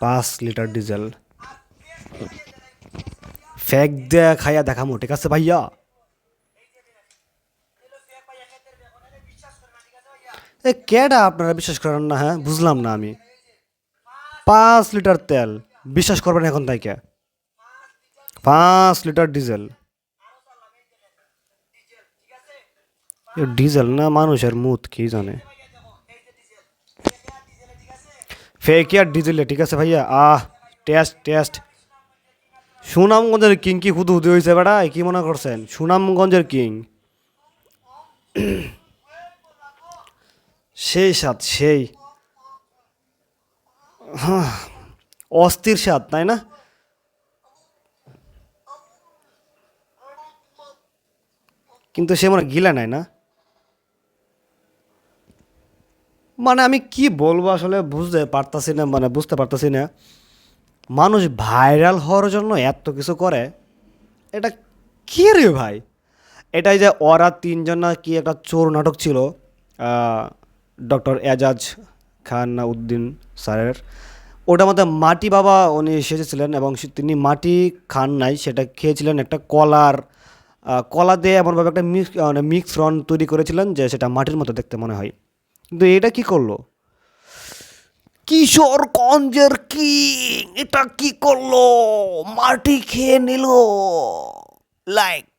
পাঁচ litre diesel. Fake দেয়া খাইয়া দেখামো, ঠিক আছে ভাইয়া? এ, কেডা আপনারা বিশ্বাস করেন না হ্যাঁ? বুঝলাম না আমি। পাঁচ লিটার তেল, বিশ্বাস করবেন এখন তাইকে? পাঁচ লিটার ডিজেল। ডিজেল না মানুষের মুত কি জানে? ফেক আর ডিজেলে ঠিক আছে ভাইয়া? আহ টেস্ট টেস্ট সুনামগঞ্জের কিং কি হুদু হুদু হয়েছে বেড়া কি মনে করছেন? সুনামগঞ্জের কিং সেই স্বাদ সেই। অস্থির স্বাদ তাই না? কিন্তু সে মনে গিলা নাই না? মানে আমি কি বলব আসলে বুঝতে পারতাছি না মানে বুঝতে পারতাছি না। মানুষ ভাইরাল হওয়ার জন্য এত কিছু করে, এটা কি রে ভাই? এটাই যে ওরা তিনজন না কি একটা চোর নাটক ছিল ডক্টর এজাজ খান উদ্দিন স্যারের। ওটার মধ্যে মাটি বাবা উনি এসেছিলেন এবং তিনি মাটি খান নাই, সেটা খেয়েছিলেন একটা কলার কলা দিয়ে এমনভাবে একটা মিক্স মানে মিক্স রন তৈরি করেছিলেন যে সেটা মাটির মতো দেখতে মনে হয়। কিন্তু এটা কি করল? কিশোর কিশোরগঞ্জের কি এটা কি করল? মাটি খেয়ে নিল। লাইক